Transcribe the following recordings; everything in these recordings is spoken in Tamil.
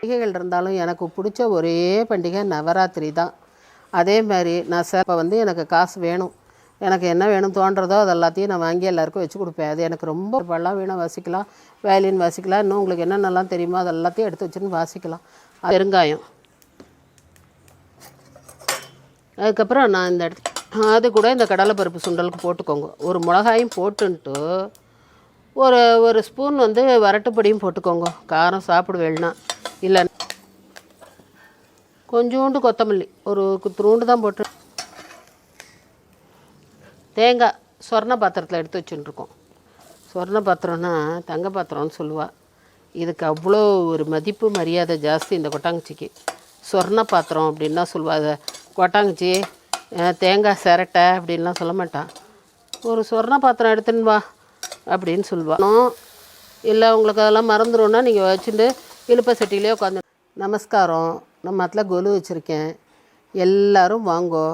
பண்டிகைகள் இருந்தாலும் எனக்கு பிடிச்ச ஒரே பண்டிகை நவராத்திரி தான். அதே மாதிரி நான் ச இப்போ வந்து எனக்கு காசு வேணும். எனக்கு என்ன வேணும் தோன்றதோ அது எல்லாத்தையும் நான் வாங்கி எல்லாருக்கும் வச்சு கொடுப்பேன். அது எனக்கு ரொம்ப பல்லாம் வீணாக வாசிக்கலாம். வயலின் வாசிக்கலாம். இன்னும் உங்களுக்கு என்னென்னலாம் தெரியுமோ அது எல்லாத்தையும் எடுத்து வச்சுன்னு வாசிக்கலாம். பெருங்காயம். அதுக்கப்புறம் நான் இந்த இடத்து அது கூட இந்த கடலைப்பருப்பு சுண்டலுக்கு போட்டுக்கோங்க. ஒரு மிளகாயும் போட்டுன்ட்டு ஒரு ஒரு ஸ்பூன் வந்து வரட்டுப்படியும் போட்டுக்கோங்க. காரம் சாப்பிடுவேன்னா. இல்லை. கொஞ்சோண்டு கொத்தமல்லி. ஒரு குத்துருண்டு தான் போட்டு தேங்காய் சொர்ண பாத்திரத்தில் எடுத்து வச்சுட்டுருக்கோம் சொர்ண பாத்திரம்னா தங்க பாத்திரம்னு சொல்லுவாள் இதுக்கு அவ்வளோ ஒரு மதிப்பு மரியாதை ஜாஸ்தி இந்த கொட்டாங்குச்சிக்கு. சொர்ண பாத்திரம் அப்படின்னா சொல்லுவாள் அதை கொட்டாங்குச்சி தேங்காய் சிரட்டை அப்படின்லாம் சொல்ல மாட்டான் ஒரு சொர்ண பாத்திரம் எடுத்துன்னு வா அப்படின்னு சொல்லுவாள் இல்லை உங்களுக்கு அதெல்லாம் மறந்துடும்னா நீங்கள் வச்சுட்டு இழுப்ப சட்டியிலே உட்காந்து நமஸ்காரம் நம்ம அதில் கொலு வச்சுருக்கேன். எல்லோரும் வாங்கோ.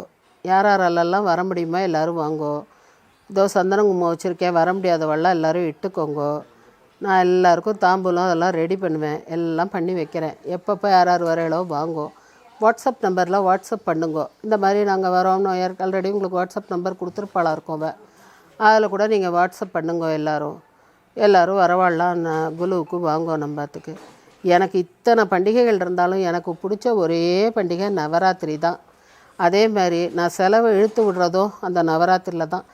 யார் யாரெல்லாம் வர முடியுமோ எல்லோரும் வாங்கோ. இதோ சந்தன வச்சுருக்கேன். வர முடியாதவெல்லாம் எல்லோரும் இட்டுக்கோங்கோ நான் எல்லாருக்கும் தாம்பூலம் அதெல்லாம் ரெடி பண்ணுவேன். எல்லாம் பண்ணி வைக்கிறேன். எப்பப்போ யார் யார் வரையிலோ வாங்கோ. வாட்ஸ்அப் நம்பரில் வாட்ஸ்அப் பண்ணுங்கோ. இந்த மாதிரி நாங்கள் வரோம்னு ஆல்ரெடி உங்களுக்கு வாட்ஸ்அப் நம்பர் கொடுத்துருப்பாளா இருக்கோம் அதில் கூட நீங்கள் வாட்ஸ்அப் பண்ணுங்க எல்லோரும். எல்லோரும் வரவாழலாம் நான் குலுவுக்கு வாங்கோ நம்பத்துக்கு எனக்கு இத்தனை பண்டிகைகள் இருந்தாலும் எனக்கு பிடிச்ச ஒரே பண்டிகை நவராத்திரி தான். அதே மாதிரி நான் செலவை இழுத்து விடுறதும் அந்த நவராத்திரியில் தான்.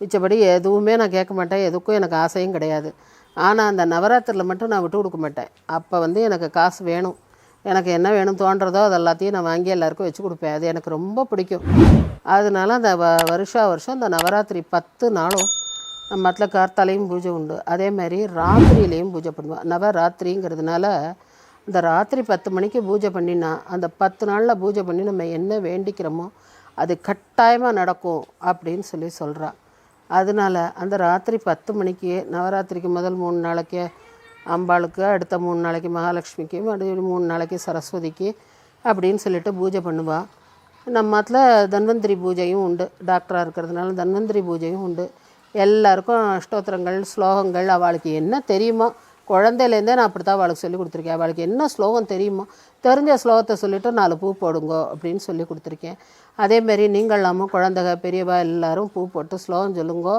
மிச்சபடி எதுவுமே நான் கேட்க மாட்டேன். எதுக்கும் எனக்கு ஆசையும் கிடையாது. ஆனால் அந்த நவராத்திரியில் மட்டும் நான் விட்டு கொடுக்க மாட்டேன். அப்போ வந்து எனக்கு காசு வேணும். எனக்கு என்ன வேணும் தோன்றதோ அது எல்லாத்தையும் நான் வாங்கி எல்லாருக்கும் வச்சு கொடுப்பேன். அது எனக்கு ரொம்ப பிடிக்கும். அதனால அந்த வ வருஷா வருஷம் அந்த நவராத்திரி பத்து நாளும் மற்ற கார்த்தாலையும் பூஜை உண்டு. அதே மாதிரி ராத்திரியிலையும் பூஜை பண்ணுவேன் நவராத்திரிங்கிறதுனால இந்த ராத்திரி பத்து மணிக்கு பூஜை பண்ணினா அந்த பத்து நாளில் பூஜை பண்ணி நம்ம என்ன வேண்டிக்கிறோமோ அது கட்டாயமாக நடக்கும் அப்படின்னு சொல்லி சொல்கிறா அதனால அந்த ராத்திரி பத்து மணிக்கு நவராத்திரிக்கு முதல் மூணு நாளைக்கு அம்பாளுக்கு அடுத்த மூணு நாளைக்கு மகாலட்சுமிக்கு மறுபடியும் மூணு நாளைக்கு சரஸ்வதிக்கு அப்படின்னு சொல்லிட்டு பூஜை பண்ணுவாள் நம்ம அதில் தன்வந்திரி பூஜையும் உண்டு. டாக்டராக இருக்கிறதுனால தன்வந்திரி பூஜையும் உண்டு. எல்லாருக்கும் அஷ்டோத்திரங்கள் ஸ்லோகங்கள். அவளுக்கு என்ன தெரியுமோ? குழந்தையிலேருந்தே நான் அப்படி தான் அவளுக்கு சொல்லி கொடுத்துருக்கேன். அவளுக்கு என்ன ஸ்லோகம் தெரியுமோ? தெரிஞ்ச ஸ்லோகத்தை சொல்லிவிட்டு நாலு பூ போடுங்கோ அப்படின்னு சொல்லி கொடுத்துருக்கேன். அதேமாரி நீங்களாமும் குழந்தைக பெரியவா எல்லோரும் பூ போட்டு ஸ்லோகம் சொல்லுங்கோ.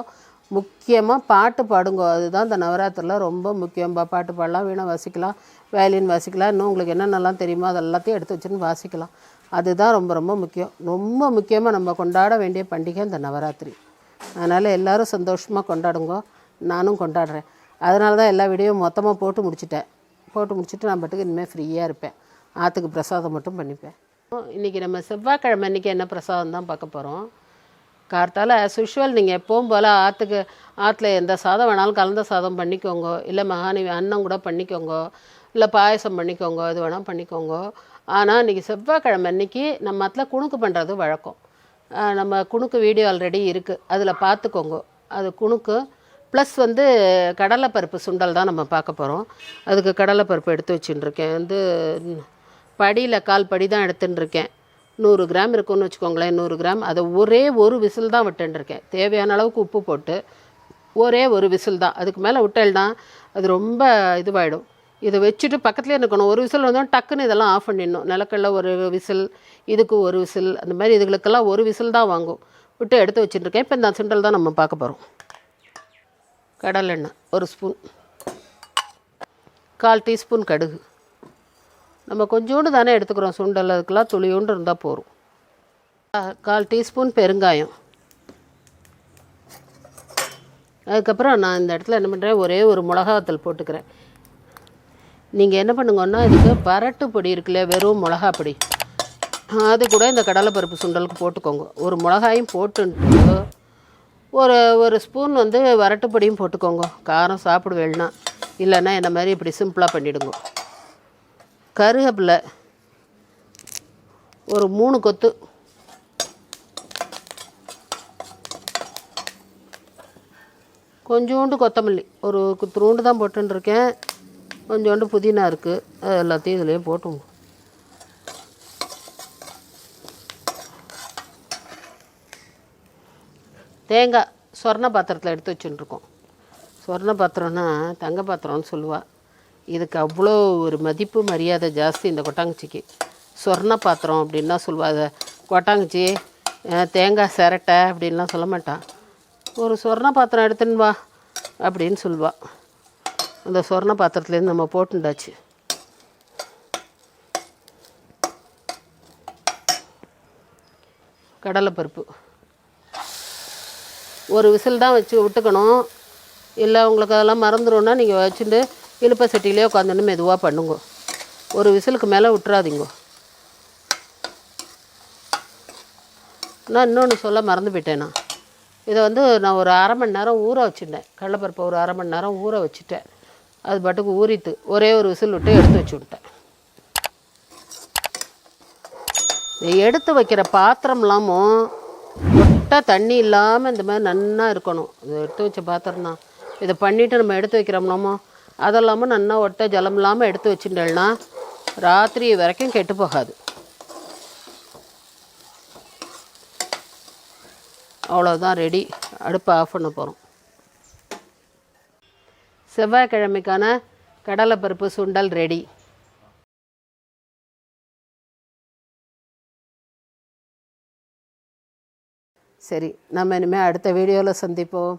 முக்கியமாக பாட்டு பாடுங்கோ. அதுதான் இந்த நவராத்திரியில் ரொம்ப முக்கியம்பா பாட்டு பாடலாம் வீணை வாசிக்கலாம் வயலின் வாசிக்கலாம் இன்னும் உங்களுக்கு என்னென்னலாம் தெரியுமோ அது எல்லாத்தையும் எடுத்து வச்சுன்னு வாசிக்கலாம். அதுதான் ரொம்ப ரொம்ப முக்கியம். ரொம்ப முக்கியமாக நம்ம கொண்டாட வேண்டிய பண்டிகை இந்த நவராத்திரி. அதனால் எல்லாரும் சந்தோஷமாக கொண்டாடுங்க. நானும் கொண்டாடுறேன். அதனால தான் எல்லா வீடியோவும் மொத்தமாக போட்டு முடிச்சிட்டேன். போட்டு முடிச்சுட்டு நான் பாட்டுக்கு இனிமேல் ஃப்ரீயாக இருப்பேன். ஆற்றுக்கு பிரசாதம் மட்டும் பண்ணிப்பேன். இன்றைக்கி நம்ம செவ்வாய்க்கிழமை இன்றைக்கி என்ன பிரசாதம் தான் பார்க்க போகிறோம் கார்த்தால் ஆஸ் யூஷுவல் நீங்கள் எப்பவும் போல் ஆற்றுக்கு ஆற்றுல எந்த சாதம் வேணாலும் கலந்த சாதம் பண்ணிக்கோங்க. இல்லை மகானி அன்னம் கூட பண்ணிக்கோங்க. இல்லை பாயசம் பண்ணிக்கோங்க. இது வேணால் பண்ணிக்கோங்க. ஆனால் இன்றைக்கி செவ்வாய்க்கிழமை அன்றைக்கி நம்ம ஆற்றுல குணுக்கு பண்ணுறது வழக்கம். நம்ம குணுக்கு வீடியோ ஆல்ரெடி இருக்குது அதில் பார்த்துக்கோங்க அது குணுக்கு ப்ளஸ் வந்து கடலைப்பருப்பு சுண்டல் தான் நம்ம பார்க்க போகிறோம் அதுக்கு கடலைப்பருப்பு எடுத்து வச்சுட்டுருக்கேன். வந்து படியில் கால் படி தான் எடுத்துன்னு இருக்கேன் நூறு கிராம் இருக்குன்னு வச்சுக்கோங்களேன் நூறு கிராம். அதை ஒரே ஒரு விசில் தான் விட்டுருக்கேன் தேவையான அளவுக்கு உப்பு போட்டு ஒரே ஒரு விசில் தான். அதுக்கு மேலே விட்டேன்னா அது ரொம்ப இதுவாகிடும் இதை வச்சுட்டு பக்கத்துலேயே இருக்கணும். ஒரு விசில் வந்தோம் டக்குன்னு இதெல்லாம் ஆஃப் பண்ணிடணும். நிலக்கடல ஒரு விசில் இதுக்கு ஒரு விசில் அந்த மாதிரி இதுகளுக்கெல்லாம் ஒரு விசில் தான் வாங்கும். விட்டு எடுத்து வச்சுட்டுருக்கேன். இப்போ இந்த சுண்டல் தான் நம்ம பார்க்க போகிறோம் கடலெண்ணெய் ஒரு ஸ்பூன். கால் டீஸ்பூன் கடுகு. நம்ம கொஞ்சோண்டு தானே எடுத்துக்கிறோம் சுண்டல். அதுக்கெல்லாம் துளியோண்டு இருந்தால் போதும். கால் டீஸ்பூன் பெருங்காயம். அதுக்கப்புறம் நான் இந்த இடத்துல என்ன பண்ணுறேன் ஒரே ஒரு மிளகாத்தல் போட்டுக்கிறேன். நீங்கள் என்ன பண்ணுங்கன்னா இதுக்கு பரட்டு பொடி இருக்குல்ல வெறும் மிளகா பொடி. அது கூட இந்த கடலைப்பருப்பு சுண்டலுக்கு போட்டுக்கோங்க. ஒரு மிளகாயும் போட்டுன்ட்டு ஒரு ஒரு ஸ்பூன் வந்து வரட்டு பொடியும் போட்டுக்கோங்க. காரம் சாப்பிடுவேன்னா இல்லைன்னா. என்ன மாதிரி இப்படி சிம்பிளாக பண்ணிவிடுங்க கருவேப்பிலை ஒரு மூணு கொத்து. கொஞ்சோண்டு கொத்தமல்லி. ஒரு குத்துருண்டு தான் போட்டுருக்கேன் கொஞ்சோண்டு புதினா இருக்குது அது எல்லாத்தையும் இதுலேயே போட்டுவோம் தேங்காய் சொர்ண பாத்திரத்தில் எடுத்து வச்சுட்டுருக்கோம். சொர்ண பாத்திரம்னா தங்க பாத்திரம்னு சொல்லுவாள் இதுக்கு அவ்வளோ ஒரு மதிப்பு மரியாதை ஜாஸ்தி இந்த கொட்டாங்குச்சிக்கு. சொர்ண பாத்திரம் அப்படின்னா சொல்லுவாள் அதை கொட்டாங்குச்சி தேங்காய் சிரட்டை அப்படின்லாம் சொல்ல மாட்டான் ஒரு சொர்ண பாத்திரம் எடுத்துன்னு வா அப்படின்னு சொல்லுவாள் அந்த சொர்ண பாத்திரத்துலேருந்து நம்ம போட்டுண்டாச்சு. கடலைப்பருப்பு. ஒரு விசில் தான் வச்சு விட்டுக்கணும். இல்லை உங்களுக்கு அதெல்லாம் மறந்துடும்னா நீங்கள் வச்சுட்டு இழுப்ப சட்டியிலே உட்காந்துன்னு மெதுவாக பண்ணுங்க. ஒரு விசிலுக்கு மேலே விட்டுறாதீங்க. நான் இன்னொன்று சொல்ல மறந்து போயிட்டேன் நான். இதை வந்து நான் ஒரு அரை மணி நேரம் ஊற வச்சுட்டேன். கடலைப்பருப்பை ஒரு அரை மணி நேரம் ஊற வச்சுட்டேன். அது பாட்டுக்கு ஊறித்து ஒரே ஒரு விசில் விட்டு எடுத்து வச்சு விட்டேன். எடுத்து வைக்கிற பாத்திரம் இல்லாமல் ஒட்டை தண்ணி இல்லாமல் இந்த மாதிரி நன்னா இருக்கணும். இது எடுத்து வச்ச பாத்திரம் தான். இதை பண்ணிவிட்டு நம்ம எடுத்து வைக்கிறோம்னாமோ? அதெல்லாமல் நன்னா ஒட்டை ஜலம் இல்லாமல் எடுத்து வச்சுட்டேன்னா ராத்திரி வரைக்கும் கெட்டு போகாது. அவ்வளோதான் ரெடி அடுப்பை ஆஃப் பண்ண போகிறோம் செவ்வாய்க்கிழமைக்கான கடலைப்பருப்பு சுண்டல் ரெடி. சரி நம்ம இனிமேல் அடுத்த வீடியோவில் சந்திப்போம்.